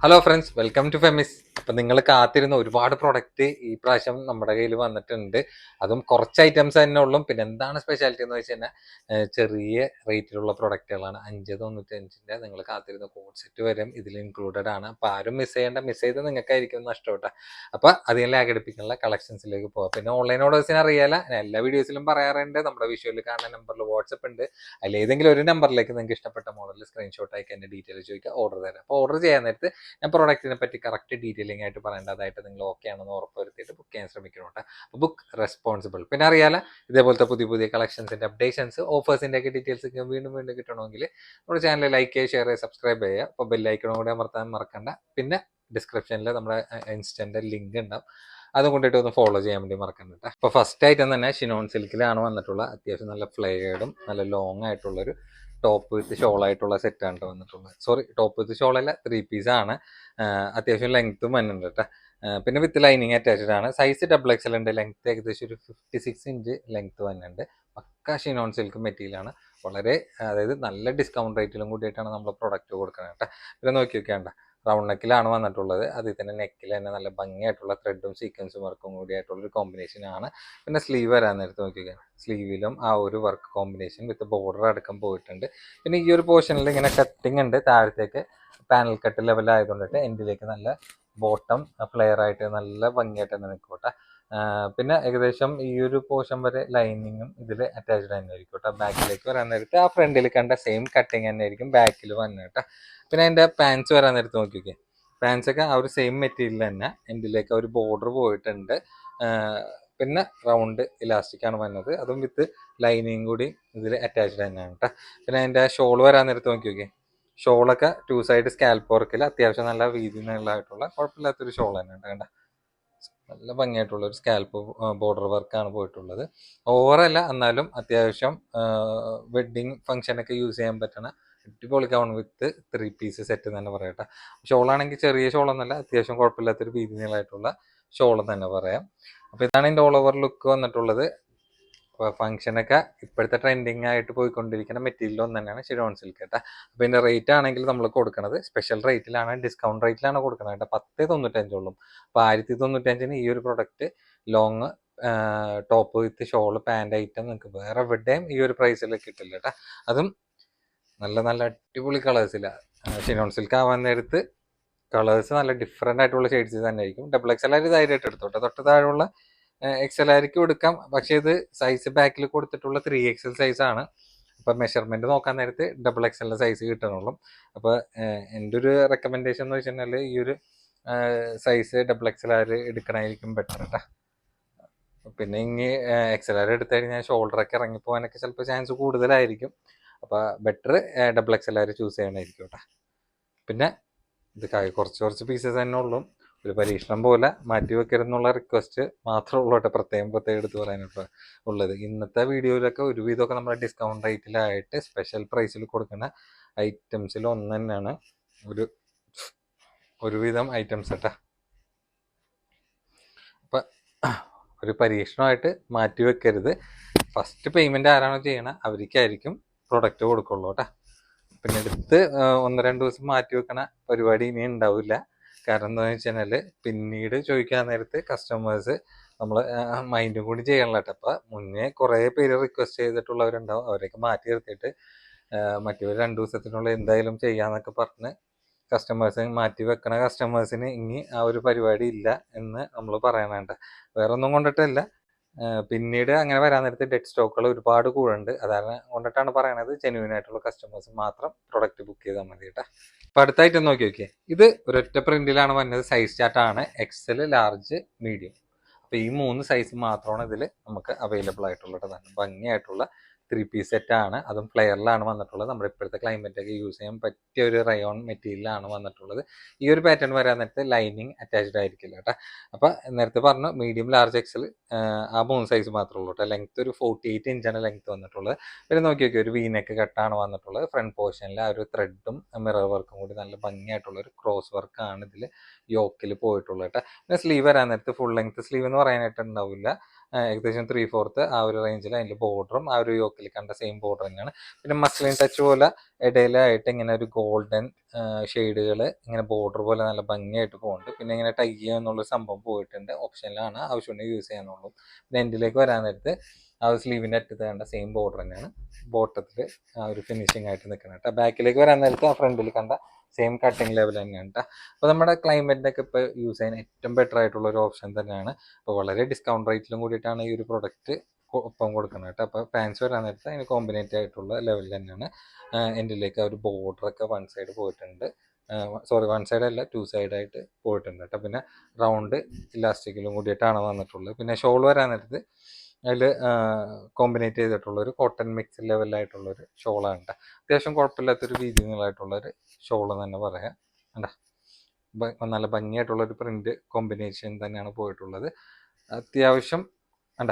Hello friends welcome to Femi's അപ്പം നിങ്ങൾ കാത്തിരുന്ന ഒരുപാട് പ്രൊഡക്റ്റ് ഈ പ്രാവശ്യം നമ്മുടെ കയ്യിൽ വന്നിട്ടുണ്ട്. അതും കുറച്ച് ഐറ്റംസ് തന്നെ ഉള്ളൂ. പിന്നെ എന്താണ് സ്പെഷ്യാലിറ്റി എന്ന് വെച്ച് കഴിഞ്ഞാൽ ചെറിയ റേറ്റിലുള്ള പ്രൊഡക്റ്റുകളാണ് അഞ്ച് തൊണ്ണൂറ്റഞ്ചിന്റെ നിങ്ങൾ കാത്തിരുന്ന കോഡ് സെറ്റ് വരും. ഇതിൽ ഇൻക്ലൂഡഡ് ആണ്. അപ്പൊ ആരും മിസ് ചെയ്യേണ്ട മിസ് ചെയ്ത് നിങ്ങൾക്കായിരിക്കും നഷ്ടപ്പെട്ട അപ്പൊ അധികം ലാഗ് അടിപ്പിക്കാനുള്ള കളക്ഷൻസിലേക്ക് പോകാം പിന്നെ ഓൺലൈൻ ഓർഡേഴ്സിന് അറിയാല. എല്ലാ വീഡിയോസിലും പറയാറുണ്ട്. നമ്മുടെ വിഷ്വലിൽ കാണുന്ന നമ്പറിൽ വാട്സപ്പ് ഉണ്ട്. അതിൽ ഏതെങ്കിലും ഒരു നമ്പറിലേക്ക് നിങ്ങൾക്ക് ഇഷ്ടപ്പെട്ട മോഡൽ സ്ക്രീൻഷോട്ട് എന്റെ ഡീറ്റെയിൽ ചോദിക്കുക ഓർഡർ തരാം. അപ്പോൾ ഓർഡർ ചെയ്യാൻ നേരത്ത് ഞാൻ പ്രോഡക്റ്റിനെ പറ്റി കറക്റ്റ് ഡീറ്റെയിലിംഗ് ആയിട്ട് പറയേണ്ടതായിട്ട് നിങ്ങൾ ഓക്കെ ആണെന്ന് ഉറപ്പുവരുത്തിയിട്ട് ബുക്ക് ചെയ്യാൻ ശ്രമിക്കണം കേട്ടോ ബുക്ക് റെസ്പോൺസിബിൾ പിന്നെ അറിയാല ഇതേപോലത്തെ പുതിയ പുതിയ കളക്ഷൻസിന്റെ അപ്ഡേഷൻസ് ഓഫേഴ്സിന്റെ ഒക്കെ ഡീറ്റെയിൽസ് വീണ്ടും വീണ്ടും കിട്ടണമെങ്കിൽ നമ്മുടെ ചാനൽ ലൈക്ക് ചെയ്യുക ഷെയർ ചെയ്യുക സബ്സ്ക്രൈബ് ചെയ്യുക. അപ്പോൾ ബെല്ലൈക്കണം കൂടെ അമർത്താൻ മറക്കണ്ട. പിന്നെ ഡിസ്ക്രിപ്ഷനിൽ നമ്മുടെ ഇൻസ്റ്റന്റെ ലിങ്ക് ഉണ്ടാവും. അതും കൊണ്ടിട്ട് ഒന്ന് ഫോളോ ചെയ്യാൻ വേണ്ടി മറക്കണ്ട അപ്പോൾ ഫസ്റ്റ് ഐറ്റം തന്നെ ഷിനോൺ സിൽക്കിലാണ് വന്നിട്ടുള്ള അത്യാവശ്യം നല്ല ഫ്ലെയർഡും നല്ല ലോങ് ആയിട്ടുള്ളൊരു ടോപ്പ് വിത്ത് ഷോൾ ആയിട്ടുള്ള സെറ്റാണ് കേട്ടോ വന്നിട്ടുള്ളത്. സോറി ടോപ്പ് വിത്ത് ഷോൾ അല്ല ത്രീ പീസ് ആണ്. അത്യാവശ്യം ലെങ്ത്തും വന്നിട്ടുണ്ട് കേട്ടോ പിന്നെ വിത്ത് ലൈനിങ് അറ്റാച്ച്ഡ് ആണ്. സൈസ് ഡബിൾ എക്സൽ ഉണ്ട് ലെങ്ത് ഏകദേശം ഒരു ഫിഫ്റ്റി സിക്സ് ഇഞ്ച് ലെങ്ത് വന്നിട്ടുണ്ട്. പക്ക ഷിനോൺ സിൽക്ക് മെറ്റീരിയലാണ് വളരെ അതായത് നല്ല ഡിസ്കൗണ്ട് റേറ്റിലും കൂടിയിട്ടാണ് നമ്മൾ പ്രൊഡക്റ്റ് കൊടുക്കുന്നത് കേട്ടോ പിന്നെ നോക്കി നോക്കിയാണ്ട റൗണ്ട് നെക്കിലാണ് വന്നിട്ടുള്ളത്. അതിൽ തന്നെ നെക്കിൽ തന്നെ നല്ല ഭംഗിയായിട്ടുള്ള ത്രെഡും സീക്വൻസും വർക്കും കൂടി ഒരു കോമ്പിനേഷൻ ആണ്. പിന്നെ സ്ലീവ് വരാൻ നേരത്ത് നോക്കിക്കുക സ്ലീവിലും ആ ഒരു വർക്ക് കോമ്പിനേഷൻ വിത്ത് ബോർഡർ അടക്കം പോയിട്ടുണ്ട്. പിന്നെ ഈ ഒരു പോർഷനിൽ ഇങ്ങനെ കട്ടിങ് ഉണ്ട്. താഴത്തേക്ക് പാനൽ കട്ട് ലെവലായതുകൊണ്ടിട്ട് എൻഡിലേക്ക് നല്ല ബോട്ടം ഫ്ലെയർ ആയിട്ട് നല്ല ഭംഗിയായിട്ട് തന്നെ നിൽക്കട്ടെ പിന്നെ ഏകദേശം ഈ ഒരു പോർഷൻ വരെ ലൈനിങ്ങും ഇതിൽ അറ്റാച്ച്ഡ് തന്നെ ആയിരിക്കും കേട്ടോ. ബാക്കിലേക്ക് വരാൻ നേരത്ത് ആ ഫ്രണ്ടിൽ കണ്ട സെയിം കട്ടിങ് തന്നെ ആയിരിക്കും ബാക്കിൽ വന്നത് കേട്ടോ. പിന്നെ അതിന്റെ പാൻസ് വരാൻ നേരത്ത് നോക്കിയൊക്കെ നോക്കിയേ പാൻസ് ഒക്കെ ആ ഒരു സെയിം മെറ്റീരിയൽ തന്നെ. എൻഡിലേക്ക് ഒരു ബോർഡർ പോയിട്ടുണ്ട്. പിന്നെ റൗണ്ട് ഇലാസ്റ്റിക് ആണ് വന്നത്. അതും വിത്ത് ലൈനിങ് കൂടി ഇതിൽ അറ്റാച്ച്ഡ് തന്നെയാണ് കേട്ടോ. പിന്നെ അതിന്റെ ഷോൾ വരാൻ നേരത്ത് നോക്കിയൊക്കെ നോക്കിയേ ഷോളൊക്കെ ടു സൈഡ് സ്കാൽപ്പ് വർക്കിൽ അത്യാവശ്യം നല്ല വീതി നീളമായിട്ടുള്ള കുഴപ്പമില്ലാത്തൊരു ഷോൾ തന്നെയാണ് കണ്ട നല്ല ഭംഗിയായിട്ടുള്ള ഒരു സ്കാൽപ്പ് ബോർഡർ വർക്കാണ് പോയിട്ടുള്ളത്. ഓവറല്ല എന്നാലും അത്യാവശ്യം വെഡ്ഡിങ് ഫംഗ്ഷനൊക്കെ യൂസ് ചെയ്യാൻ പറ്റണ അടിപൊളി gown with three piece set തന്നെ പറയട്ടെ ഷോളാണെങ്കിൽ ചെറിയ ഷോളൊന്നുമല്ല അത്യാവശ്യം കുഴപ്പമില്ലാത്തൊരു രീതിയിലായിട്ടുള്ള ഷോൾ തന്നെ പറയാം. അപ്പോൾ ഇതാണ് എന്റെ ഓൾ ഓവർ ലുക്ക് വന്നിട്ടുള്ളത്. ഫംഗ്ഷനൊക്കെ ഇപ്പോഴത്തെ ട്രെൻഡിങ് ആയിട്ട് പോയിക്കൊണ്ടിരിക്കുന്ന മെറ്റീരിയൽ ഒന്ന് തന്നെയാണ് ഷിരോൺ സിൽക്ക് കേട്ടോ അപ്പോൾ ഇതിന്റെ റേറ്റ് ആണെങ്കിൽ നമ്മൾ കൊടുക്കുന്നത് സ്പെഷ്യൽ റേറ്റിലാണ് ഡിസ്കൗണ്ട് റേറ്റിലാണ് കൊടുക്കുന്നത് കേട്ടോ പത്ത് തൊണ്ണൂറ്റഞ്ചുള്ളൂ അപ്പോൾ ആയിരത്തി തൊണ്ണൂറ്റഞ്ചിന് ഈ ഒരു product long top with shawl pant item നിങ്ങൾക്ക് വേറെ എവിടെയും ഈ ഒരു പ്രൈസിൽ കിട്ടില്ല കേട്ടോ അതും നല്ല നല്ല അടിപൊളി കളേഴ്സിലാണ് ഷിനോൺ സിൽക്ക് ആവാൻ നേരത്ത് കളേഴ്സ് നല്ല ഡിഫറെന്റ് ആയിട്ടുള്ള ഷെയ്ഡ്സ് തന്നെ ആയിരിക്കും. ഡബിൾ എക്സ് എല്ലാവരും ധൈര്യമായിട്ട് എടുത്തോട്ടെ. തൊട്ട് താഴെയുള്ള എക്സൽ ആയിരിക്കും എടുക്കാം. പക്ഷേ ഇത് സൈസ് ബാക്കിൽ കൊടുത്തിട്ടുള്ള ത്രീ എക്സൽ സൈസ് ആണ്. അപ്പം മെഷർമെന്റ് നോക്കാൻ നേരത്ത് ഡബിൾ എക്സലിന്റെ സൈസ് കിട്ടണുള്ളൂ. അപ്പോൾ എന്റെ ഒരു റെക്കമെൻഡേഷൻ എന്ന് വെച്ച് കഴിഞ്ഞാൽ ഈ ഒരു സൈസ് ഡബിൾ എക്സൽ ആര് എടുക്കണമായിരിക്കും ബെറ്റർ കേട്ടോ പിന്നെ ഇനി എക്സൽ ആർ എടുത്തു കഴിഞ്ഞാൽ ഷോൾഡറൊക്കെ ഇറങ്ങിപ്പോകാനൊക്കെ ചിലപ്പോൾ ചാൻസ് കൂടുതലായിരിക്കും. അപ്പോൾ better double XL or choose ചെയ്യണമായിരിക്കും കേട്ടോ പിന്നെ ഇത് കുറച്ച് കുറച്ച് പീസസ് തന്നെ ഉള്ളൂ. ഒരു പരീക്ഷണം പോലെ മാറ്റി വെക്കരുതെന്നുള്ള റിക്വസ്റ്റ് മാത്രമേ ഉള്ളൂ കേട്ടോ. പ്രത്യേകം പ്രത്യേകം എടുത്ത് പറയാനായിട്ട് ഉള്ളത്. ഇന്നത്തെ വീഡിയോയിലൊക്കെ ഒരുവിധമൊക്കെ നമ്മുടെ ഡിസ്കൗണ്ട് റേറ്റിലായിട്ട് സ്പെഷ്യൽ പ്രൈസിൽ കൊടുക്കുന്ന ഐറ്റംസിൽ ഒന്ന് തന്നെയാണ് ഒരു ഒരുവിധം ഐറ്റംസ് കേട്ടോ. അപ്പം ഒരു പരീക്ഷണമായിട്ട് മാറ്റി വെക്കരുത്. ഫസ്റ്റ് പേയ്മെന്റ് ആരാണോ ചെയ്യണത് അവർക്കായിരിക്കും പ്രൊഡക്റ്റ് കൊടുക്കുള്ളൂ കേട്ടോ. പിന്നെ എടുത്ത് ആ, ഒന്ന് രണ്ട് ദിവസം മാറ്റി വെക്കണ പരിപാടി ഇനി ഉണ്ടാവില്ല. കാരണം എന്താണെന്ന് വെച്ച് കഴിഞ്ഞാൽ പിന്നീട് ചോദിക്കാൻ നേരത്ത് കസ്റ്റമേഴ്സ് നമ്മൾ മൈൻഡും കൂടി ചെയ്യണല്ലോ അപ്പം മുന്നേ കുറേ പേര് റിക്വസ്റ്റ് ചെയ്തിട്ടുള്ളവരുണ്ടാവും. അവരെയൊക്കെ മാറ്റി നിർത്തിയിട്ട് മറ്റൊരു രണ്ട് ദിവസത്തിനുള്ളിൽ എന്തായാലും ചെയ്യാന്നൊക്കെ പറഞ്ഞ് കസ്റ്റമേഴ്സിന് മാറ്റി വെക്കണ കസ്റ്റമേഴ്സിന് ഇനി ആ ഒരു പരിപാടി ഇല്ല എന്ന് നമ്മൾ പറയണേണ്ട വേറെ ഒന്നും കൊണ്ടിട്ടല്ല. പിന്നീട് അങ്ങനെ വരാൻ നേരത്തെ ഡെഡ് സ്റ്റോക്കുകൾ ഒരുപാട് കൂടുണ്ട് അതാണ് കൊണ്ടിട്ടാണ് പറയണത് ജെന്യൂൻ ആയിട്ടുള്ള കസ്റ്റമേഴ്സ് മാത്രം പ്രൊഡക്റ്റ് ബുക്ക് ചെയ്താൽ മതി കേട്ടോ. അപ്പൊ അടുത്തായിട്ട് നോക്കി നോക്കിയേ. ഇത് ഒരൊറ്റ പ്രിന്റിലാണ് വന്നത്. സൈസ് ചാർട്ടാണ് എക്സൽ ലാർജ് മീഡിയം അപ്പൊ ഈ മൂന്ന് സൈസ് മാത്രമാണ് ഇതിൽ നമുക്ക് അവൈലബിൾ ആയിട്ടുള്ളത്. ഭംഗിയായിട്ടുള്ള ത്രീ പീസ് ആണ്. അതും ഫ്ലെയറിലാണ് വന്നിട്ടുള്ളത്. നമ്മുടെ ഇപ്പോഴത്തെ ക്ലൈമറ്റ് ഒക്കെ യൂസ് ചെയ്യാൻ പറ്റിയ ഒരു റയോൺ മെറ്റീരിയലാണ് വന്നിട്ടുള്ളത്. ഈ ഒരു പാറ്റേൺ വരാൻ നേരത്തെ ലൈനിങ് അറ്റാച്ച്ഡ് ആയിരിക്കില്ല കേട്ടോ. അപ്പൊ നേരത്തെ പറഞ്ഞു മീഡിയം ലാർജ് എക്സൽ ആ മൂന്ന് സൈസ് മാത്രമേ ഉള്ളൂ കേട്ടോ. ലെങ്ത് ഒരു ഫോർട്ടി എയ്റ്റ് ഇഞ്ചാണ് ലെങ്ത് വന്നിട്ടുള്ളത്. പിന്നെ നോക്കി നോക്കി ഒരു വീനൊക്കെ കട്ടാണ് വന്നിട്ടുള്ളത്. ഫ്രണ്ട് പോർഷനിൽ ആ ഒരു ത്രെഡും മിറർ വർക്കും കൂടി നല്ല ഭംഗിയായിട്ടുള്ള ഒരു ക്രോസ് വർക്കാണ് ഇതിൽ യോക്കിൽ പോയിട്ടുള്ളത് കേട്ടോ. പിന്നെ സ്ലീവ് വരാൻ നേരത്ത് ഫുൾ ലെങ്ത് സ്ലീവ് എന്ന് പറയാനായിട്ട് ഉണ്ടാവില്ല. ഏകദേശം ത്രീ ഫോർത്ത് ആ ഒരു റേഞ്ചിൽ അതിന്റെ ബോർഡറും ആ ഒരു യോക്കിൽ കണ്ട സെയിം ബോർഡർ തന്നെയാണ്. പിന്നെ മസ്ലിൻ ടച്ച് പോലെ ഇടയിലായിട്ട് ഇങ്ങനെ ഒരു ഗോൾഡൻ ഷെയ്ഡുകൾ ഇങ്ങനെ ബോർഡർ പോലെ നല്ല ഭംഗിയായിട്ട് പോകുന്നുണ്ട് പിന്നെ ഇങ്ങനെ ടൈ എന്നുള്ള സംഭവം പോയിട്ടുണ്ട്. ഓപ്ഷനിലാണ് ആവശ്യമുണ്ടെങ്കിൽ യൂസ് ചെയ്യാനുള്ളൂ പിന്നെ എൻഡിലേക്ക് വരാൻ നേരത്ത് ആ ഒരു സ്ലീവിന്റെ അറ്റത്ത് കണ്ട സെയിം ബോർഡർ തന്നെയാണ്. ബോട്ടത്തിൽ ആ ഒരു ഫിനിഷിംഗ് ആയിട്ട് നിൽക്കുന്നത് കേട്ടോ. ബാക്കിലേക്ക് വരാൻ നേരത്ത് ആ ഫ്രണ്ടിൽ കണ്ട സെയിം കട്ടിങ് ലെവൽ തന്നെയാണ് കേട്ടോ അപ്പോൾ നമ്മുടെ ക്ലൈമറ്റിനൊക്കെ ഇപ്പോൾ യൂസ് ചെയ്യാൻ ഏറ്റവും ബെറ്റർ ആയിട്ടുള്ള ഒരു ഓപ്ഷൻ തന്നെയാണ്. അപ്പോൾ വളരെ ഡിസ്കൗണ്ട് റേറ്റിലും കൂടിയിട്ടാണ് ഈ ഒരു പ്രൊഡക്റ്റ് ഒപ്പം കൊടുക്കുന്നത് കേട്ടോ അപ്പോൾ പാൻസ് വരാൻ നേരത്തെ അതിന് കോമ്പിനേറ്റ് ആയിട്ടുള്ള ലെവലിൽ തന്നെയാണ്. എന്റെലേക്ക് ആ ഒരു ബോർഡറൊക്കെ വൺ സൈഡ് പോയിട്ടുണ്ട്. സോറി വൺ സൈഡ് അല്ല ടു സൈഡ് ആയിട്ട് പോയിട്ടുണ്ട് കേട്ടോ പിന്നെ റൗണ്ട് ഇലാസ്റ്റിക്കിലും കൂടിയിട്ടാണ് വന്നിട്ടുള്ളത്. പിന്നെ ഷോൾ വരാൻ നേരത്ത് അതിൽ കോമ്പിനേറ്റ് ചെയ്തിട്ടുള്ളൊരു കോട്ടൺ മിക്സ് ലെവലായിട്ടുള്ളൊരു ഷോളാണ് കേട്ടോ. അത്യാവശ്യം കുഴപ്പമില്ലാത്തൊരു നീളമായിട്ടുള്ളൊരു ഷോൾ തന്നെ പറയാം. കേട്ടോ നല്ല ഭംഗിയായിട്ടുള്ളൊരു പ്രിന്റ് കോമ്പിനേഷൻ തന്നെയാണ് പോയിട്ടുള്ളത്. അത്യാവശ്യം കണ്ട?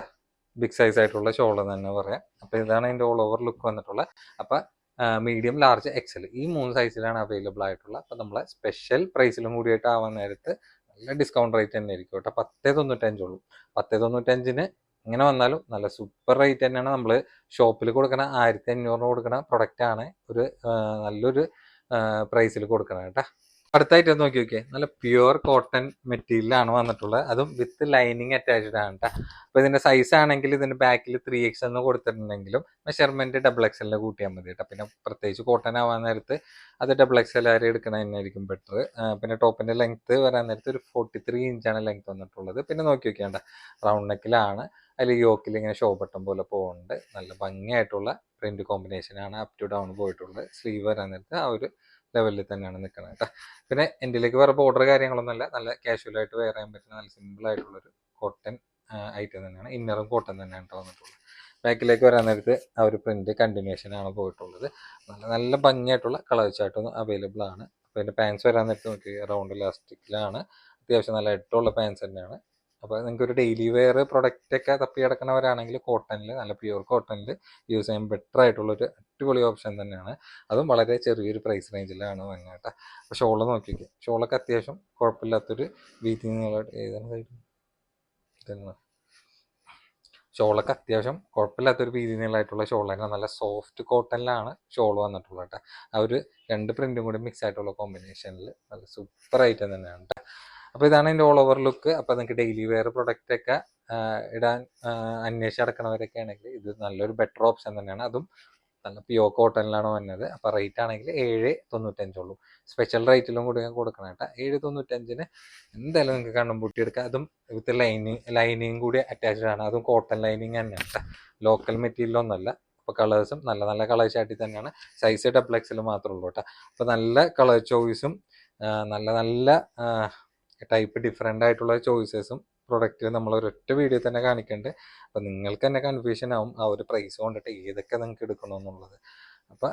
ബിഗ് സൈസ് ആയിട്ടുള്ള ഷോൾ തന്നെ പറയാം. അപ്പോൾ ഇതാണ് അതിന്റെ ഓൾ ഓവർ ലുക്ക് വന്നിട്ടുള്ളത് അപ്പോൾ മീഡിയം ലാർജ് എക്സൽ ഈ മൂന്ന് സൈസിലാണ് അവൈലബിൾ ആയിട്ടുള്ളത് അപ്പോൾ നമ്മളെ സ്പെഷ്യൽ പ്രൈസിലും കൂടിയിട്ട് ആവാൻ നേരത്ത് നല്ല ഡിസ്കൗണ്ട് റേറ്റ് തന്നെ ആയിരിക്കും കേട്ടോ. പത്തേ തൊണ്ണൂറ്റഞ്ചുള്ളൂ പത്തേ തൊണ്ണൂറ്റഞ്ചിന് ഇങ്ങനെ വന്നാലും നല്ല സൂപ്പർ റേറ്റ് തന്നെയാണ് നമ്മൾ ഷോപ്പിൽ കൊടുക്കണ ആയിരത്തി അഞ്ഞൂറിന് കൊടുക്കണ പ്രൊഡക്റ്റാണ് ഒരു നല്ലൊരു പ്രൈസിൽ കൊടുക്കണം കേട്ടോ. അടുത്തായിട്ട് നോക്കി നോക്കിയേ. നല്ല പ്യുവർ കോട്ടൺ മെറ്റീരിയലാണ് വന്നിട്ടുള്ളത്. അതും വിത്ത് ലൈനിങ് അറ്റാച്ച്ഡ് ആണ് കേട്ടോ അപ്പോൾ ഇതിന്റെ സൈസ് ആണെങ്കിൽ ഇതിന്റെ ബാക്കിൽ ത്രീ എക്സ് എന്ന് കൊടുത്തിട്ടുണ്ടെങ്കിലും മെഷർമെന്റ് ഡബിൾ എക്സ് എല്ലിൽ കൂട്ടിയാൽ മതി കേട്ടോ പിന്നെ പ്രത്യേകിച്ച് കോട്ടൺ ആവാൻ നേരത്ത് അത് ഡബിൾ എക്സ് എൽ ആര് എടുക്കണ ബെറ്റർ പിന്നെ ടോപ്പിന്റെ ലെങ്ത് വരാൻ നേരത്ത് ഒരു ഫോർട്ടി ത്രീ ഇഞ്ചാണ് ലെങ്ത് വന്നിട്ടുള്ളത്. പിന്നെ നോക്കി നോക്കിയാണ്ട റൗണ്ട് നെക്കിലാണ് അതിൽ യോക്കിൽ ഇങ്ങനെ ഷോ ബട്ടൺ പോലെ പോകുന്നുണ്ട് നല്ല ഭംഗിയായിട്ടുള്ള പ്രിന്റ് കോമ്പിനേഷനാണ് അപ് ടു ഡൗൺ പോയിട്ടുള്ളത്. സ്ലീവ് വരാൻ നേരത്ത് ആ ഒരു ലെവലിൽ തന്നെയാണ് നിൽക്കുന്നത് കേട്ടോ പിന്നെ എന്റെലേക്ക് വേറെ ബോർഡർ കാര്യങ്ങളൊന്നുമല്ല. നല്ല കാഷ്വൽ ആയിട്ട് വെയർ ചെയ്യാൻ പറ്റുന്ന നല്ല സിമ്പിൾ ആയിട്ടുള്ളൊരു കോട്ടൺ ഐറ്റം തന്നെയാണ്. ഇന്നറും കോട്ടൺ തന്നെയാണ് വന്നിട്ടുള്ളത്. ബാക്കിലേക്ക് വരാൻ നേരത്ത് ആ ഒരു പ്രിന്റ് കണ്ടിന്യൂഷൻ ആണ് പോയിട്ടുള്ളത്. നല്ല നല്ല ഭംഗിയായിട്ടുള്ള കളർ ചാർട്ടും അവൈലബിൾ ആണ്. അപ്പോൾ അതിന്റെ പാൻസ് വരാൻ നേരത്ത് നോക്കി റൗണ്ട് ഇലാസ്റ്റിക്കിലാണ് അത്യാവശ്യം നല്ല ഇട്ടുള്ള പാൻസ് തന്നെയാണ്. അപ്പോൾ നിങ്ങൾക്ക് ഒരു ഡെയിലി വെയർ പ്രൊഡക്റ്റ് ഒക്കെ തപ്പി കിടക്കുന്നവരാണെങ്കിൽ കോട്ടണിൽ നല്ല പ്യൂർ കോട്ടണിൽ യൂസ് ചെയ്യാൻ ബെറ്റർ ആയിട്ടുള്ള ഒരു അടിപൊളി ഓപ്ഷൻ തന്നെയാണ്. അതും വളരെ ചെറിയൊരു പ്രൈസ് റേഞ്ചിലാണ് വരുന്നത് അപ്പൊ ഷോൾ നോക്കിക്കേ. ഷോളൊക്കെ അത്യാവശ്യം കുഴപ്പമില്ലാത്തൊരു വീതി ഏതാണ് സൈഡ് ഷോളൊക്കെ അത്യാവശ്യം കുഴപ്പമില്ലാത്തൊരു വീതി നീളമായിട്ടുള്ള ഷോളാണ് നല്ല സോഫ്റ്റ് കോട്ടണിലാണ് ഷോൾ വന്നിട്ടുള്ളത് കേട്ടോ ആ ഒരു രണ്ട് പ്രിന്റും കൂടി മിക്സ് ആയിട്ടുള്ള കോമ്പിനേഷനിൽ നല്ല സൂപ്പർ ഐറ്റം തന്നെയാണ് കേട്ടോ അപ്പോൾ ഇതാണ് എന്റെ ഓൾ ഓവർ ലുക്ക് അപ്പോൾ നിങ്ങൾക്ക് ഡെയിലി വെയർ പ്രൊഡക്റ്റ് ഒക്കെ ഇടാൻ അന്വേഷിച്ച് അടക്കണവരൊക്കെ ആണെങ്കിൽ ഇത് നല്ലൊരു ബെറ്റർ ഓപ്ഷൻ തന്നെയാണ്. അതും നല്ല പിയോ കോട്ടണിലാണ് വന്നത്. അപ്പോൾ റേറ്റ് ആണെങ്കിൽ ഏഴ് തൊണ്ണൂറ്റഞ്ചുള്ളൂ സ്പെഷ്യൽ റേറ്റിലും കൂടി ഞാൻ കൊടുക്കണം കേട്ടോ. ഏഴ് തൊണ്ണൂറ്റഞ്ചിന് എന്തായാലും നിങ്ങൾക്ക് കണ്ണും പൂട്ടി എടുക്കാം. അതും വിത്ത് ലൈനിങ് ലൈനിങ് കൂടി അറ്റാച്ച്ഡ് ആണ്. അതും കോട്ടൺ ലൈനിങ് തന്നെയാണ് കേട്ടോ. ലോക്കൽ മെറ്റീരിയൽ മെറ്റീരിയലൊന്നുമല്ല അപ്പോൾ കളേഴ്സും നല്ല നല്ല കളേഴ്സ് ആയിട്ട് തന്നെയാണ്. സൈസ് ഡബിൾ എക്സിൽ മാത്രമേ ഉള്ളൂ കേട്ടോ. അപ്പോൾ നല്ല കളർ ചോയ്സും നല്ല നല്ല ടൈപ്പ് ഡിഫറെന്റ് ആയിട്ടുള്ള ചോയ്സസും പ്രൊഡക്റ്റ് നമ്മൾ ഒരൊറ്റ വീഡിയോ തന്നെ കാണിക്കുന്നുണ്ട് അപ്പം നിങ്ങൾക്ക് തന്നെ കൺഫ്യൂഷൻ ആവും ആ ഒരു പ്രൈസ് കൊണ്ടിട്ട് ഏതൊക്കെ നിങ്ങൾക്ക് എടുക്കണമെന്നുള്ളത് അപ്പം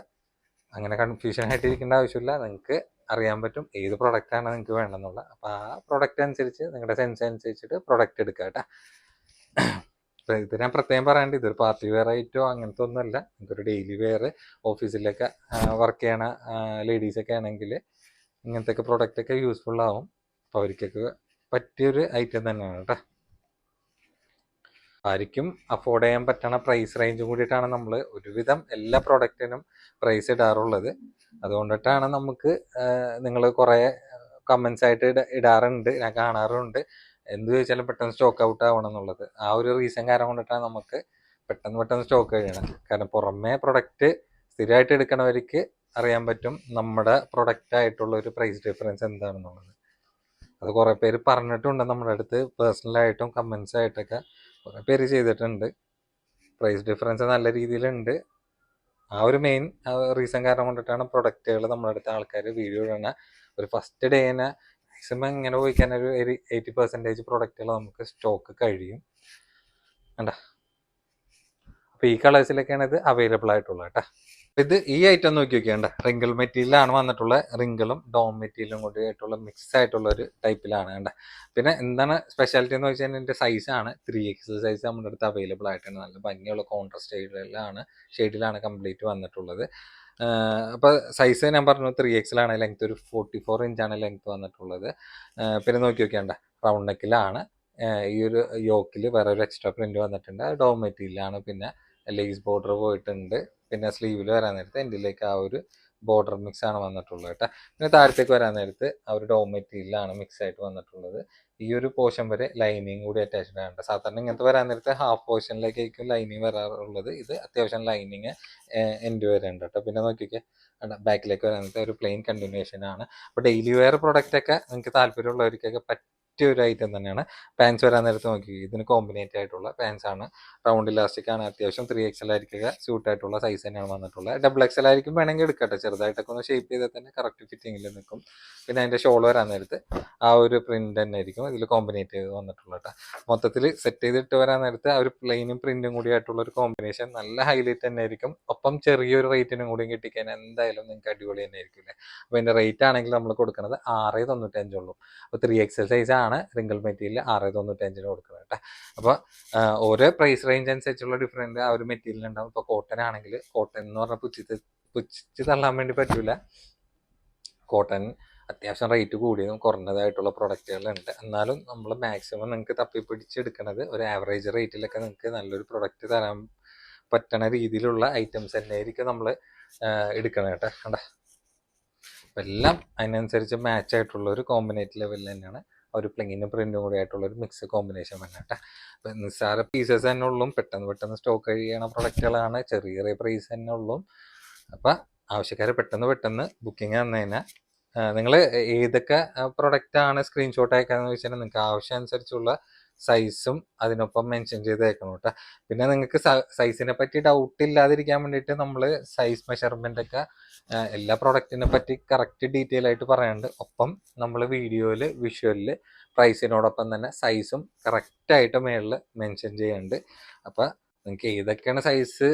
അങ്ങനെ കൺഫ്യൂഷൻ ആയിട്ടിരിക്കേണ്ട ആവശ്യമില്ല. നിങ്ങൾക്ക് അറിയാൻ പറ്റും ഏത് പ്രൊഡക്റ്റാണ് നിങ്ങൾക്ക് വേണമെന്നുള്ള. അപ്പോൾ ആ പ്രൊഡക്റ്റ് അനുസരിച്ച് നിങ്ങളുടെ സെൻസ് അനുസരിച്ചിട്ട് പ്രൊഡക്റ്റ് എടുക്കുക കേട്ടോ. അപ്പോൾ ഇത് ഞാൻ പ്രത്യേകം പറയാണ്ട് ഇതൊരു പാർട്ടി വെയർ ആയിട്ടോ അങ്ങനത്തെ ഒന്നുമല്ല ഇതൊരു ഡെയിലി വെയർ ഓഫീസിലൊക്കെ വർക്ക് ചെയ്യണ ലേഡീസൊക്കെ ആണെങ്കിൽ ഇങ്ങനത്തെ ഒക്കെ പ്രൊഡക്റ്റൊക്കെ യൂസ്ഫുൾ ആവും. അവർക്കൊക്കെ പറ്റിയൊരു ഐറ്റം തന്നെയാണ് കേട്ടോ ആർക്കും അഫോർഡ് ചെയ്യാൻ പറ്റണ പ്രൈസ് റേഞ്ചും കൂടിയിട്ടാണ് നമ്മൾ ഒരുവിധം എല്ലാ പ്രൊഡക്റ്റിനും പ്രൈസ് ഇടാറുള്ളത്. അതുകൊണ്ടിട്ടാണ് നമുക്ക് നിങ്ങൾ കുറേ കമൻസ് ആയിട്ട് ഇട- ഇടാറുണ്ട് ഞാൻ കാണാറുണ്ട്. എന്ത് ചോദിച്ചാലും പെട്ടെന്ന് സ്റ്റോക്ക് ഔട്ട് ആവണം എന്നുള്ളത്. ആ ഒരു റീസൺ കാരണം കൊണ്ടിട്ടാണ് നമുക്ക് പെട്ടെന്ന് പെട്ടെന്ന് സ്റ്റോക്ക് കഴിയണം കാരണം പുറമേ പ്രൊഡക്റ്റ് സ്ഥിരമായിട്ട് എടുക്കണവർക്ക് അറിയാൻ പറ്റും നമ്മുടെ പ്രൊഡക്റ്റ് ആയിട്ടുള്ള ഒരു പ്രൈസ് ഡിഫറൻസ് എന്താണെന്നുള്ളത്. അത് കുറേ പേര് പറഞ്ഞിട്ടുണ്ട് നമ്മുടെ അടുത്ത്. പേഴ്സണലായിട്ടും കമൻസ് ആയിട്ടൊക്കെ കുറേ പേര് ചെയ്തിട്ടുണ്ട്. പ്രൈസ് ഡിഫറൻസ് നല്ല രീതിയിലുണ്ട്. ആ ഒരു മെയിൻ റീസൺ കാരണം കൊണ്ടിട്ടാണ് പ്രൊഡക്റ്റുകൾ നമ്മുടെ അടുത്ത ആൾക്കാർ വീഡിയോ ഇടണ. ഒരു ഫസ്റ്റ് ഡേ തന്നെ മാക്സിമം ഇങ്ങനെ പോയിക്കാൻ ഒരു എയ്റ്റി പെർസെന്റേജ് പ്രൊഡക്റ്റുകൾ നമുക്ക് സ്റ്റോക്ക് കഴിയും. കണ്ട? അപ്പോൾ ഈ കളേഴ്സിലൊക്കെയാണ് ഇത് അവൈലബിൾ ആയിട്ടുള്ളത് കേട്ടോ. ഇത് ഈ ഐറ്റം നോക്കി നോക്കിയാണ്ട റിങ്കിൾ മെറ്റീരിയലാണ് വന്നിട്ടുള്ള റിങ്കിളും ഡോം മെറ്റീരിയലും കൂടി ആയിട്ടുള്ള മിക്സ് ആയിട്ടുള്ള ഒരു ടൈപ്പിലാണ് കണ്ട? പിന്നെ എന്താണ് സ്പെഷ്യാലിറ്റി എന്ന് വെച്ചാൽ ഇതിന്റെ സൈസ് ആണ്. ത്രീ എക്സ് സൈസ് നമ്മുടെ അടുത്ത് അവൈലബിൾ ആയിട്ടുണ്ട് നല്ല ഭംഗിയുള്ള കോൺട്രാസ്റ്റ് ഷെയ്ഡിലാണ് ഷെയ്ഡിലാണ് കംപ്ലീറ്റ് വന്നിട്ടുള്ളത്. അപ്പോൾ സൈസ് ഞാൻ പറഞ്ഞു ത്രീ എക്സിലാണ് ലെങ്ത് ഒരു ഫോർട്ടി ഫോർ ഇഞ്ചാണ് ലെങ്ത് വന്നിട്ടുള്ളത്. പിന്നെ നോക്കി നോക്കിയാണ്ട റൗണ്ട് നെക്കിലാണ് ഈ ഒരു യോക്കിൽ വേറെ ഒരു എക്സ്ട്രാ പ്രിന്റ് വന്നിട്ടുണ്ട്. ഡോ മെറ്റീരിയലാണ് പിന്നെ ലേസ് ബോർഡർ പോയിട്ടുണ്ട്. പിന്നെ സ്ലീവിൽ വരാൻ നേരത്ത് എന്റെലേക്ക് ആ ഒരു ബോർഡർ മിക്സ് ആണ് വന്നിട്ടുള്ളത് കേട്ടോ. പിന്നെ താഴത്തേക്ക് വരാൻ നേരത്ത് ആ ഒരു ഡോ മെറ്റീരിയലാണ് മിക്സ് ആയിട്ട് വന്നിട്ടുള്ളത്. ഈ ഒരു പോർഷൻ വരെ ലൈനിങ് കൂടി അറ്റാച്ച്ഡ് ആണ് സാധാരണ ഇങ്ങനത്തെ വരാൻ നേരത്തെ ഹാഫ് പോർഷനിലേക്കായിരിക്കും ലൈനിങ് വരാറുള്ളത്. ഇത് അത്യാവശ്യം ലൈനിങ് എൻഡ് വരെ ഉണ്ട് കേട്ടോ. പിന്നെ നോക്കിക്കേ ബാക്കിലേക്ക് വരാൻ നേരത്തെ ഒരു പ്ലെയിൻ കണ്ടിന്യൂഷൻ ആണ്. അപ്പോൾ ഡെയിലി വെയർ പ്രൊഡക്റ്റ് ഒക്കെ നിങ്ങൾക്ക് താല്പര്യമുള്ളവർക്കൊക്കെ പറ്റിയ ഒരു ഐറ്റം തന്നെയാണ്. പാൻസ് വരാൻ നേരത്ത് നോക്കി. ഇതിന് കോമ്പിനേറ്റ് ആയിട്ടുള്ള പാൻസ് ആണ്. റൗണ്ട് ഇലാസ്റ്റിക് ആണ്. അത്യാവശ്യം ത്രീ എക്സൽ ആയിരിക്കുക സ്യൂട്ട് ആയിട്ടുള്ള സൈസ് തന്നെയാണ് വന്നിട്ടുള്ളത്. ഡബിൾ എക്സൽ ആയിരിക്കും വേണമെങ്കിൽ എടുക്കട്ടെ. ചെറുതായിട്ടൊക്കെ ഒന്ന് ഷേപ്പ് ചെയ്താൽ തന്നെ കറക്റ്റ് ഫിറ്റിങ്ങിൽ നിൽക്കും. പിന്നെ അതിന്റെ ഷോൾ വരാൻ നേരത്ത് ആ ഒരു പ്രിന്റ് തന്നെ ആയിരിക്കും ഇതിൽ കോമ്പിനേറ്റ് ചെയ്ത് വന്നിട്ടുള്ളത് കേട്ടോ മൊത്തത്തിൽ സെറ്റ് ചെയ്തിട്ട് വരാൻ നേരത്ത് ആ ഒരു പ്ലെയിനും പ്രിന്റും കൂടി ആയിട്ടുള്ള ഒരു കോമ്പിനേഷൻ നല്ല ഹൈലൈറ്റ് തന്നെ ആയിരിക്കും. ഒപ്പം ചെറിയൊരു റേറ്റിനും കൂടി കിട്ടിക്കാൻ എന്തായാലും നിങ്ങൾക്ക് അടിപൊളി തന്നെ ആയിരിക്കും അല്ലേ അപ്പോൾ ഇതിന്റെ റേറ്റ് ആണെങ്കിൽ നമ്മൾ കൊടുക്കുന്നത് ആറ് തൊണ്ണൂറ്റഞ്ചുള്ളൂ അപ്പോൾ ത്രീ എക്സൽ സൈസ് ആണ് റിങ്കിൾ മെറ്റീരിയൽ ആറ് തൊണ്ണൂറ്റഞ്ചിന് കൊടുക്കുന്നത് കേട്ടോ. അപ്പോൾ ഓരോ പ്രൈസ് റേഞ്ച് അനുസരിച്ചുള്ള ഡിഫറന്റ് ആ ഒരു മെറ്റീരിയൽ ഉണ്ടാവും ഇപ്പോൾ കോട്ടൺ ആണെങ്കിൽ കോട്ടൺ എന്ന് പറഞ്ഞാൽ പുച്ഛിച്ച് പുച്ഛിച്ച് തള്ളാൻ വേണ്ടി പറ്റൂല. കോട്ടൺ അത്യാവശ്യം റേറ്റ് കൂടിയതും കുറഞ്ഞതായിട്ടുള്ള പ്രൊഡക്റ്റുകളുണ്ട് എന്നാലും നമ്മൾ മാക്സിമം നിങ്ങൾക്ക് തപ്പി പിടിച്ചെടുക്കുന്നത് ഒരു ആവറേജ് റേറ്റിലൊക്കെ നിങ്ങൾക്ക് നല്ലൊരു പ്രൊഡക്റ്റ് തരാൻ പറ്റണ രീതിയിലുള്ള ഐറ്റംസ് തന്നെ ആയിരിക്കും നമ്മൾ എടുക്കണം കേട്ടോ. കണ്ട? എല്ലാം അതിനനുസരിച്ച് മാച്ച് ആയിട്ടുള്ള ഒരു കോമ്പിനേറ്റ് ലെവലിൽ തന്നെയാണ് ഒരു പ്ലെയിനും പ്രിന്റും കൂടി ആയിട്ടുള്ള ഒരു മിക്സ് കോമ്പിനേഷൻ തന്നെ കേട്ടോ. അപ്പം നിസ്സാര പീസസ് തന്നെ ഉള്ളും പെട്ടെന്ന് പെട്ടെന്ന് സ്റ്റോക്ക് കഴിയണ പ്രൊഡക്റ്റുകളാണ് ചെറിയ ചെറിയ പ്രൈസ് തന്നെ ഉള്ളും. അപ്പം ആവശ്യക്കാർ പെട്ടെന്ന് പെട്ടെന്ന് ബുക്കിംഗ് തന്നു കഴിഞ്ഞാൽ നിങ്ങൾ ഏതൊക്കെ ആണ് സ്ക്രീൻഷോട്ട് അയക്കാന്ന് വെച്ചാൽ നിങ്ങൾക്ക് ആവശ്യം അനുസരിച്ചുള്ള സൈസും അതിനൊപ്പം മെൻഷൻ ചെയ്ത് അയക്കണം കേട്ടോ. പിന്നെ നിങ്ങൾക്ക് സൈസിനെ പറ്റി ഡൗട്ട് ഇല്ലാതിരിക്കാൻ വേണ്ടിയിട്ട് നമ്മൾ സൈസ് മെഷർമെന്റ് ഒക്കെ എല്ലാ പ്രൊഡക്റ്റിനെ പറ്റി കറക്റ്റ് ഡീറ്റെയിൽ ആയിട്ട് പറയാനുണ്ട്. ഒപ്പം നമ്മൾ വീഡിയോയിൽ വിഷ്വലിൽ പ്രൈസിനോടൊപ്പം തന്നെ സൈസും കറക്റ്റായിട്ട് മേളിൽ മെൻഷൻ ചെയ്യുന്നുണ്ട് അപ്പോൾ നിങ്ങൾക്ക് ഏതൊക്കെയാണ് സൈസ്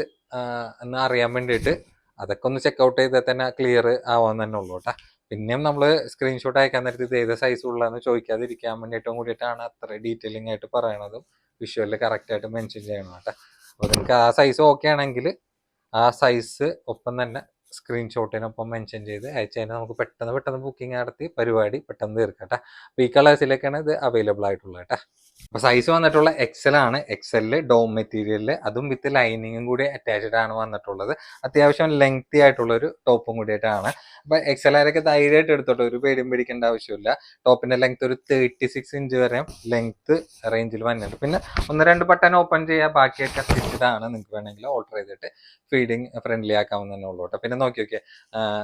എന്ന് അറിയാൻ വേണ്ടിയിട്ട് അതൊക്കെ ഒന്ന് ചെക്കൗട്ട് ചെയ്താൽ തന്നെ ക്ലിയർ ആവാൻ തന്നെ ഉള്ളൂ കേട്ടോ. പിന്നെയും നമ്മൾ സ്ക്രീൻഷോട്ട് അയക്കാൻ നേരത്ത് ഇത് ഏത് സൈസ് ഉള്ളതെന്ന് ചോദിക്കാതിരിക്കാൻ വേണ്ടിയിട്ടും കൂടിയിട്ടാണ് അത്ര ഡീറ്റെയിലിംഗ് ആയിട്ട് പറയണതും. വിഷ്വലിൽ കറക്റ്റായിട്ട് മെൻഷൻ ചെയ്യണം കേട്ടോ. അപ്പോൾ നിങ്ങൾക്ക് ആ സൈസ് ഓക്കെ ആണെങ്കിൽ ആ സൈസ് ഒപ്പം തന്നെ സ്ക്രീൻഷോട്ടിനൊപ്പം മെൻഷൻ ചെയ്ത് അയച്ചു കഴിഞ്ഞാൽ നമുക്ക് പെട്ടെന്ന് പെട്ടെന്ന് ബുക്കിംഗ് നടത്തി പരിപാടി പെട്ടെന്ന് തീർക്കാം കേട്ടോ. അപ്പോൾ ഈ കളേഴ്സിലേക്കാണ് ഇത് അവൈലബിൾ ആയിട്ടുള്ളത് കേട്ടോ. അപ്പോൾ സൈസ് വന്നിട്ടുള്ള എക്സൽ ആണ്. എക്സലിൽ ഡോം മെറ്റീരിയലിൽ അതും വിത്ത് ലൈനിങ്ങും കൂടി അറ്റാച്ച്ഡ് ആണ് വന്നിട്ടുള്ളത്. അത്യാവശ്യം ലെങ്തി ആയിട്ടുള്ളൊരു ടോപ്പും കൂടിയിട്ടാണ് അപ്പോൾ എക്സൽ ആരൊക്കെ ധൈര്യമായിട്ട് എടുത്തോട്ടെ. ഒരു പേടിയും പേടിക്കേണ്ട ആവശ്യമില്ല. ടോപ്പിന്റെ ലെങ്ത് ഒരു തേർട്ടി സിക്സ് ഇഞ്ച് വരെ ലെങ്ത് റേഞ്ചിൽ വന്നിട്ടുണ്ട്. പിന്നെ ഒന്ന് രണ്ട് ബട്ടൺ ഓപ്പൺ ചെയ്യുക ബാക്കിയൊക്കെ സ്റ്റിച്ചഡ് ആണ് നിങ്ങൾക്ക് വേണമെങ്കിൽ ഓൾട്ടർ ചെയ്തിട്ട് ഫീഡിങ് ഫ്രണ്ട്ലി ആക്കാവുന്നതന്നെ ഉള്ളൂ കേട്ടോ പിന്നെ നോക്കി നോക്കിയാൽ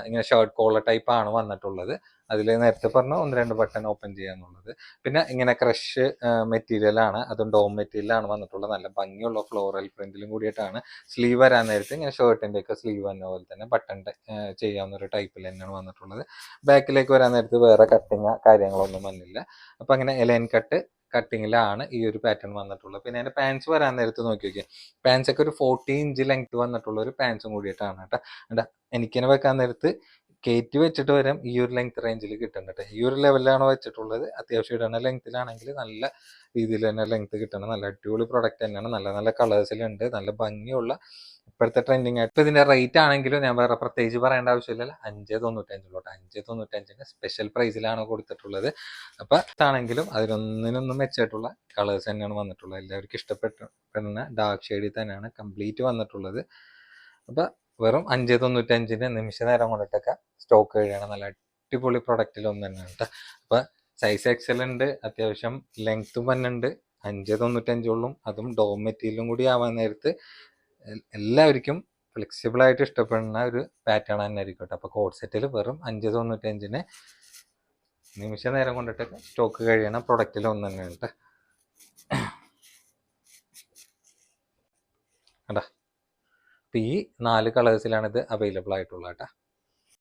ഇങ്ങനെ ഷർട്ട് കോളർ ടൈപ്പ് ആണ് വന്നിട്ടുള്ളത്. അതിൽ നേരത്തെ പറഞ്ഞ ഒന്ന് രണ്ട് ബട്ടൺ ഓപ്പൺ ചെയ്യാന്നുള്ളത്. പിന്നെ ഇങ്ങനെ ക്രഷ് മെറ്റീരിയൽ ആണ്. അതും ഡോം മെറ്റീരിയൽ ആണ് വന്നിട്ടുള്ളത്. നല്ല ഭംഗിയുള്ള ഫ്ലോറൽ പ്രിന്റിലും കൂടിയിട്ടാണ്. സ്ലീവ് വരാൻ നേരത്തെ ഇങ്ങനെ ഷർട്ടിന്റെ ഒക്കെ സ്ലീവ് വന്ന പോലെ തന്നെ ബട്ടൺ ചെയ്യാവുന്ന ഒരു ടൈപ്പിൽ തന്നെയാണ് വന്നിട്ടുള്ളത്. ബാക്കിലേക്ക് വരാൻ നേരത്ത് വേറെ കട്ടിങ് കാര്യങ്ങളൊന്നും വന്നില്ല. അപ്പൊ അങ്ങനെ എലൈൻ കട്ട് കട്ടിങ്ങിലാണ് ഈ ഒരു പാറ്റേൺ വന്നിട്ടുള്ളത്. പിന്നെ അതിന്റെ പാൻസ് വരാൻ നേരത്ത് നോക്കി നോക്കിയാൽ പാൻസ് ഒക്കെ ഒരു ഫോർട്ടി ഇഞ്ച് ലെങ്ത് വന്നിട്ടുള്ള ഒരു പാൻസും കൂടിയിട്ടാണ് കേട്ടോ. എന്താ എനിക്കിനെ വെക്കാൻ നേരത്ത് കയറ്റി വെച്ചിട്ട് വരും ഈ ഒരു ലെങ്ത് റേഞ്ചിൽ കിട്ടുന്നുണ്ട് ഈ ഒരു ലെവലിലാണ് വെച്ചിട്ടുള്ളത്. അത്യാവശ്യം ഇടുന്ന ലെങ്ത്തിലാണെങ്കിൽ നല്ല രീതിയിൽ തന്നെ ലെങ്ത് കിട്ടണം. നല്ല അടിപൊളി പ്രൊഡക്റ്റ് തന്നെയാണ്. നല്ല നല്ല കളേഴ്സിലുണ്ട് നല്ല ഭംഗിയുള്ള ഇപ്പോഴത്തെ ട്രെൻഡിങ് ആയിട്ട്. ഇതിന്റെ റേറ്റ് ആണെങ്കിലും ഞാൻ വേറെ പ്രത്യേകിച്ച് പറയേണ്ട ആവശ്യമില്ല അഞ്ച് തൊണ്ണൂറ്റഞ്ചിലോട്ട് അഞ്ച് തൊണ്ണൂറ്റഞ്ചിന് സ്പെഷ്യൽ പ്രൈസിലാണ് കൊടുത്തിട്ടുള്ളത്. അപ്പൊ ആണെങ്കിലും അതിനൊന്നിനൊന്നും മെച്ചമായിട്ടുള്ള കളേഴ്സ് തന്നെയാണ് വന്നിട്ടുള്ളത്. എല്ലാവർക്കും ഇഷ്ടപ്പെടുന്ന ഡാർക്ക് ഷെയ്ഡിൽ തന്നെയാണ് കംപ്ലീറ്റ് വന്നിട്ടുള്ളത്. അപ്പൊ വെറും അഞ്ച് തൊണ്ണൂറ്റഞ്ചിന് നിമിഷ നേരം കൊണ്ടിട്ടൊക്കെ സ്റ്റോക്ക് കഴിയാണ്. നല്ല അടിപൊളി പ്രൊഡക്റ്റിൽ ഒന്ന് തന്നെയാണ് കേട്ടോ. അപ്പൊ സൈസ് എക്സൽ ഉണ്ട് അത്യാവശ്യം ലെങ്ത്തും വന്നുണ്ട് അഞ്ച് തൊണ്ണൂറ്റഞ്ചോളും അതും ഡോം മെറ്റീരിയലും കൂടി ആവാൻ നേരത്ത് എല്ലാവർക്കും ഫ്ലെക്സിബിൾ ആയിട്ട് ഇഷ്ടപ്പെടുന്ന ഒരു പാറ്റേൺ തന്നെ ആയിരിക്കും കേട്ടോ അപ്പൊ കോഡ് സെറ്റിൽ വെറും അഞ്ച് തൊണ്ണൂറ്റഞ്ചിന് നിമിഷ നേരം കൊണ്ടിട്ടൊക്കെ സ്റ്റോക്ക് കഴിയണ. പ്രൊഡക്റ്റിൽ ഒന്ന് തന്നെയാണ് കേട്ടോ. കണ്ടാ? അപ്പൊ ഈ നാല് കളേഴ്സിലാണ് ഇത് അവൈലബിൾ ആയിട്ടുള്ളത് കേട്ടോ.